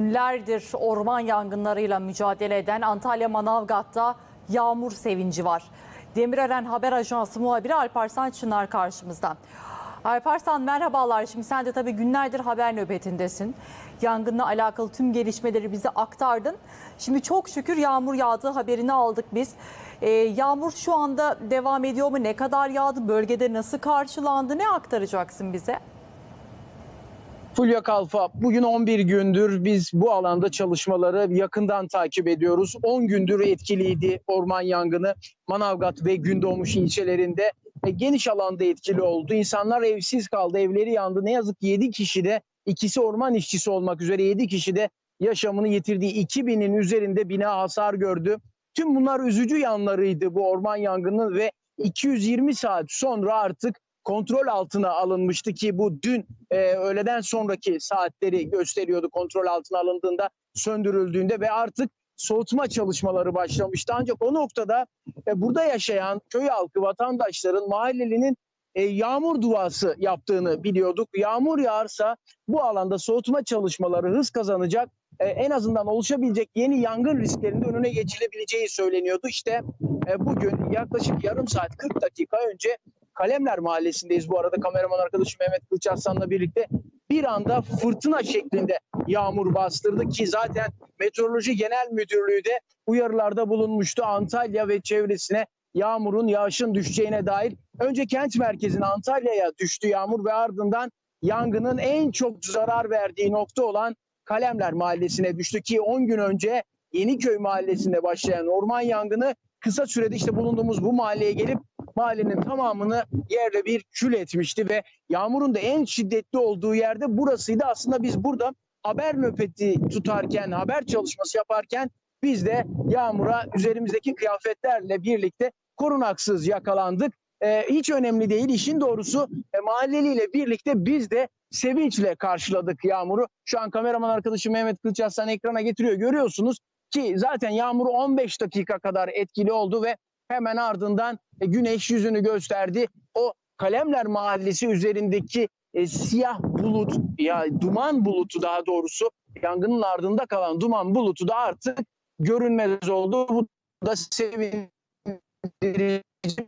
Günlerdir orman yangınlarıyla mücadele eden Antalya Manavgat'ta yağmur sevinci var. Demirören Haber Ajansı muhabiri Alparslan Çınar karşımızda. Alparslan merhabalar. Şimdi sen de tabii günlerdir haber nöbetindesin. Yangınla alakalı tüm gelişmeleri bize aktardın. Şimdi çok şükür yağmur yağdığı haberini aldık biz. Ee, yağmur şu anda devam ediyor mu? Ne kadar yağdı? Bölgede nasıl karşılandı? Ne aktaracaksın bize? Fulya Kalfa bugün 11 gündür biz bu alanda çalışmaları yakından takip ediyoruz. 10 gündür etkiliydi orman yangını Manavgat ve Gündoğmuş ilçelerinde e, geniş alanda etkili oldu. İnsanlar evsiz kaldı, evleri yandı. Ne yazık ki 7 kişi de ikisi orman işçisi olmak üzere 7 kişi de yaşamını yitirdiği 2000'in üzerinde bina hasar gördü. Tüm bunlar üzücü yanlarıydı bu orman yangının ve 220 saat sonra artık kontrol altına alınmıştı ki bu dün e, öğleden sonraki saatleri gösteriyordu kontrol altına alındığında söndürüldüğünde ve artık soğutma çalışmaları başlamıştı. Ancak o noktada e, burada yaşayan köy halkı vatandaşların mahallelinin e, yağmur duası yaptığını biliyorduk. Yağmur yağarsa bu alanda soğutma çalışmaları hız kazanacak. E, en azından oluşabilecek yeni yangın risklerinin önüne geçilebileceği söyleniyordu. İşte e, bugün yaklaşık yarım saat 40 dakika önce Kalemler Mahallesi'ndeyiz bu arada kameraman arkadaşım Mehmet Kılıç birlikte bir anda fırtına şeklinde yağmur bastırdı ki zaten Meteoroloji Genel Müdürlüğü de uyarılarda bulunmuştu Antalya ve çevresine yağmurun yağışın düşeceğine dair. Önce kent merkezine Antalya'ya düştü yağmur ve ardından yangının en çok zarar verdiği nokta olan Kalemler Mahallesi'ne düştü ki 10 gün önce Yeniköy Mahallesi'nde başlayan orman yangını kısa sürede işte bulunduğumuz bu mahalleye gelip mahallenin tamamını yerle bir kül etmişti ve yağmurun da en şiddetli olduğu yerde burasıydı. Aslında biz burada haber nöbeti tutarken, haber çalışması yaparken biz de yağmura üzerimizdeki kıyafetlerle birlikte korunaksız yakalandık. Ee, hiç önemli değil. İşin doğrusu e, mahalleliyle birlikte biz de sevinçle karşıladık yağmuru. Şu an kameraman arkadaşım Mehmet Kılıç Aslan ekrana getiriyor. Görüyorsunuz ki zaten yağmur 15 dakika kadar etkili oldu ve hemen ardından e, güneş yüzünü gösterdi. O Kalemler Mahallesi üzerindeki e, siyah bulut ya duman bulutu daha doğrusu yangının ardında kalan duman bulutu da artık görünmez oldu. Bu da sevindirici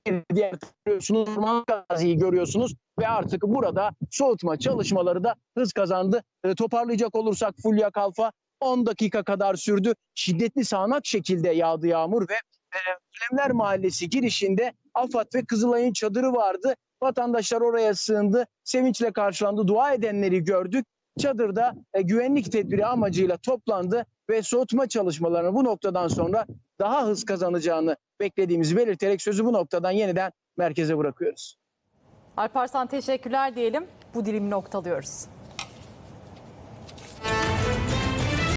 bir diğer görüyorsunuz. Orman gaziyi görüyorsunuz ve artık burada soğutma çalışmaları da hız kazandı. E, toparlayacak olursak Fulya Kalfa 10 dakika kadar sürdü. Şiddetli sağanak şekilde yağdı yağmur ve e, Mahallesi girişinde AFAD ve Kızılay'ın çadırı vardı. Vatandaşlar oraya sığındı. Sevinçle karşılandı. Dua edenleri gördük. Çadırda e, güvenlik tedbiri amacıyla toplandı ve soğutma çalışmalarını bu noktadan sonra daha hız kazanacağını beklediğimizi belirterek sözü bu noktadan yeniden merkeze bırakıyoruz. Alparslan teşekkürler diyelim. Bu dilimi noktalıyoruz.